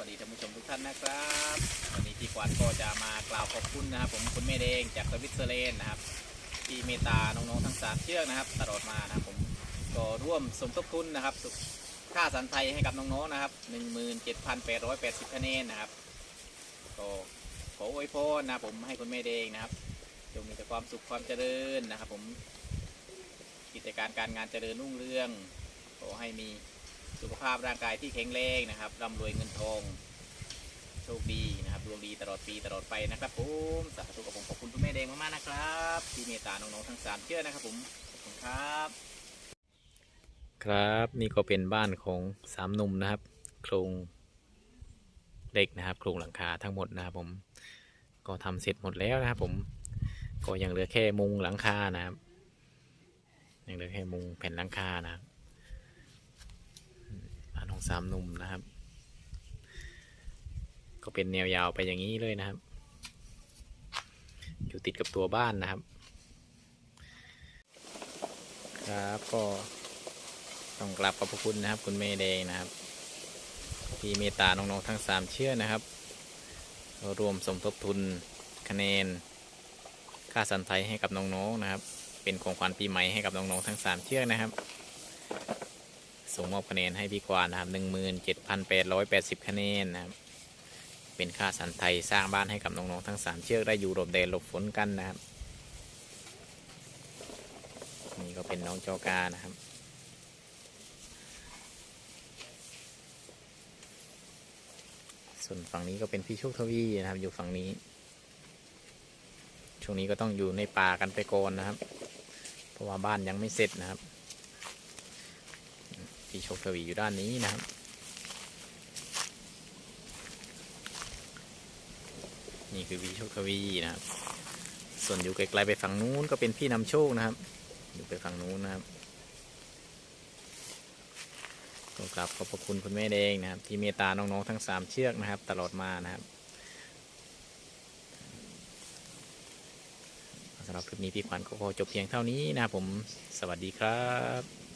สวัสดีท่านผู้ชมทุกท่านนะครับ วันนี้พี่กวานก็จะมากล่าวขอบคุณนะครับ ผมคุณแม่แดงจากสวิตเซอร์แลนด์นะครับที่เมตาน้องๆทั้งสามเชือกนะครับ ตลอดมานะครับผมก็ร่วมสมทบทุนนะครับสุค่าสันไทยให้กับน้องๆนะครับ 17,880คะแนนนะครับก็ขออวยพรนะครับผมให้คุณแม่แดงนะครับจงมีแต่ความสุขความเจริญนะครับ ผมกิจการการงานเจริญรุ่งเรืองขอให้มี สุขภาพร่างกายที่แข็งแรงนะครับร่ำรวยเงินทองโชคดีนะครับดวงดีตลอดปีตลอดไปนะครับผมสาธุกับผมขอบคุณคุณแม่แดงมากๆนะครับที่เมตตาน้องๆทั้งสามเชื่อนะครับผมขอบคุณครับ ครับนี่ก็เป็นบ้านของสามหนุ่มนะครับ โครงเหล็กนะครับ โครงหลังคาทั้งหมดนะครับ ผมก็ทำเสร็จหมดแล้วนะครับผมก็ยังเหลือแค่มุงหลังคานะครับยังเหลือแค่มุงแผ่นหลังคานะครับ ของสามหนุ่มนะครับ ก็เป็นแนวยาวไปอย่างนี้เลยนะครับ อยู่ติดกับตัวบ้านนะครับ ครับก็ต้องกลับขอบพระคุณนะครับ คุณเมย์แดงนะครับที่เมตตาน้องๆทั้งสามเชื่อนะครับ รวมสมทบทุนคะแนน ค่าสันไทยให้กับน้องๆนะครับ เป็นของขวัญปีใหม่ให้กับน้องๆทั้งสามเชือกนะครับ ส่งมอบคะแนนให้พี่กวานนะครับหนึ่งหมื่นเจ็ดพันแปดร้อยแปดสิบคะแนนนะครับ เป็นค่าสันไทยสร้างบ้านให้กับน้องๆทั้งสามเชือกได้อยู่หลบแดดหลบฝนกันนะครับ นี่ก็เป็นน้องจอกานะครับส่วนฝั่งนี้ก็เป็นพี่โชคทวีนะครับ อยู่ฝั่งนี้ ช่วงนี้ก็ต้องอยู่ในป่ากันไปก่อนนะครับ เพราะว่าบ้านยังไม่เสร็จนะครับ พี่โชคทวีอยู่ด้านนี้นะครับ นี่คือพี่โชคทวีนะครับ ส่วนอยู่ไกลๆไปฝั่งนู้นก็เป็นพี่นำโชคนะครับ อยู่ไปฝั่งนู้นนะครับก็กราบขอบพระคุณคุณแม่แดงนะครับ ที่เมตตาน้องๆทั้งสามเชือกนะครับ ตลอดมานะครับสำหรับคลิปนี้พี่ขวัญก็ขอจบเพียงเท่านี้นะครับผม สวัสดีครับ